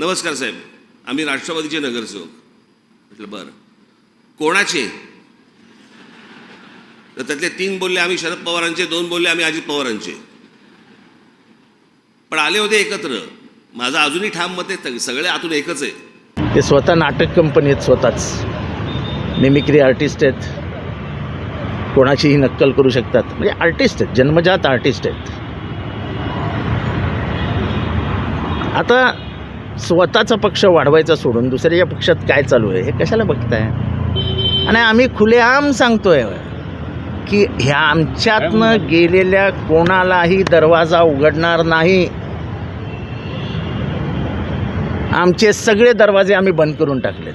नमस्कार साहेब. आम्ही राष्ट्रवादीचे नगरसेवक. म्हटलं बरं. कोणाचे? तर त्यातले तीन बोलले आम्ही शरद पवारांचे. दोन बोलले आम्ही अजित पवारांचे. पण आले होते एकत्र. माझं अजूनही ठाम मत आहे सगळे आतून एकच आहे. ते स्वतः नाटक कंपनी आहेत स्वतःच. मिमिक्री आर्टिस्ट आहेत. कोणाचीही नक्कल करू शकतात. म्हणजे आर्टिस्ट आहेत जन्मजात आर्टिस्ट आहेत. आता स्वतःचा पक्ष वाढवायचा सोडून दुसऱ्याच्या पक्षात काय चालू आहे हे कशाला बघताय? आणि आम्ही खुलेआम सांगतोय की ह्या आमच्यातनं गेलेल्या कोणालाही दरवाजा उघडणार नाही. आमचे सगळे दरवाजे आम्ही बंद करून टाकलेत.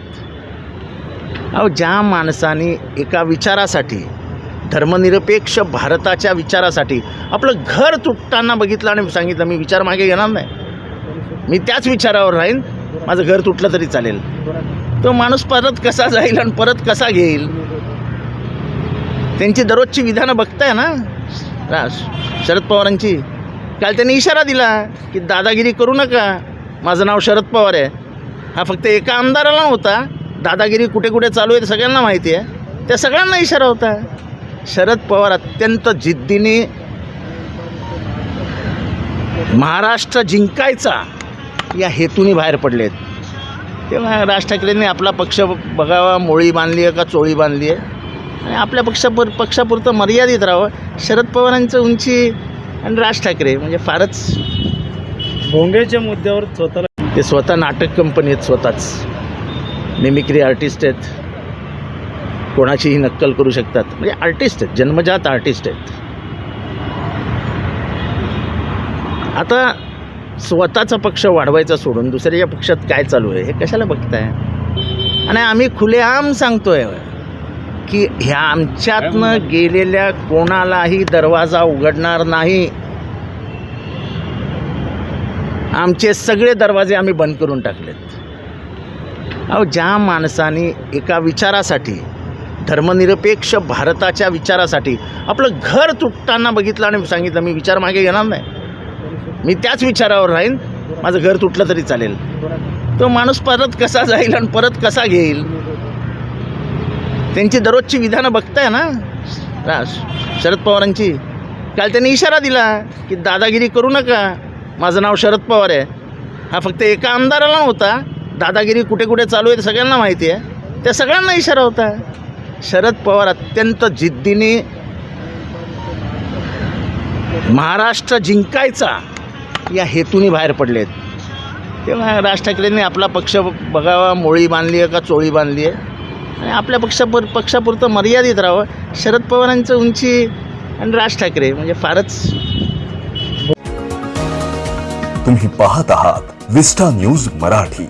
अहो ज्या माणसाने एका विचारासाठी धर्मनिरपेक्ष भारताच्या विचारासाठी आपलं घर तुटताना बघितलं आणि सांगितलं मी विचार मागे घेणार नाही. मी त्याच विचारावर राहीन माझं घर तुटलं तरी चालेल. तो माणूस परत कसा जाईल आणि परत कसा घेईल? त्यांची दररोजची विधानं बघताय ना? शरद पवारांची. काल त्यांनी इशारा दिला की दादागिरी करू नका. माझं नाव शरद पवार आहे. हा फक्त एका आमदाराला होता दादागिरी कुठे कुठे चालू आहे ते सगळ्यांना माहिती आहे. त्या सगळ्यांना इशारा होता. शरद पवार अत्यंत जिद्दीने महाराष्ट्र जिंकायचा. या हेतूने बाहेर पडलेत. तेव्हा राज ठाकरेंनी आपला पक्ष बघावा मोळी बांधली आहे का चोळी बांधली आहे? आणि आपल्या पक्षापुर पक्षापुरतं मर्यादित राहावं. शरद पवारांचं उंची आणि राज ठाकरे म्हणजे फारच भोंग्याच्या मुद्द्यावर स्वतःला ते स्वतः नाटक कंपनी आहेत स्वतःच. मिमिक्री आर्टिस्ट आहेत. कोणाचीही नक्कल करू शकतात. म्हणजे आर्टिस्ट आहेत जन्मजात आर्टिस्ट आहेत. आता स्वतःचा पक्ष वाढवायचा सोडून दुसऱ्याच्या पक्षात काय चालू आहे हे कशाला बघताय? आणि आम्ही खुलेआम सांगतोय की ह्या आमच्यातनं गेलेल्या कोणालाही दरवाजा उघडणार नाही. आमचे सगळे दरवाजे आम्ही बंद करून टाकलेत. अहो ज्या माणसाने एका विचारासाठी धर्मनिरपेक्ष भारताच्या विचारासाठी आपलं घर तुटताना बघितलं आणि सांगितलं मी विचार मागे घेणार नाही. मी त्याच विचारावर राहीन. माझं घर तुटलं तरी चालेल. तो माणूस परत कसा जाईल आणि परत कसा घेईल? त्यांची दररोजची विधानं बघताय ना? शरद पवारांची. काल त्यांनी इशारा दिला की दादागिरी करू नका. माझं नाव शरद पवार आहे. हा फक्त एका आमदाराला नव्हता. दादागिरी कुठे कुठे चालू आहे ते सगळ्यांना माहिती आहे. त्या सगळ्यांना इशारा होता. शरद पवार अत्यंत जिद्दीने महाराष्ट्र जिंकायचा या हेतूने बाहेर पडलेत. तेव्हा राज ठाकरेंनी आपला पक्ष बघावा मोळी बांधली आहे का चोळी बांधली आहे? आणि आपल्या पक्षापुर पक्षापुरतं मर्यादित राहावं. शरद पवारांचं उंची आणि राज ठाकरे म्हणजे फारच तुम्ही पाहत आहात विस्टा न्यूज मराठी.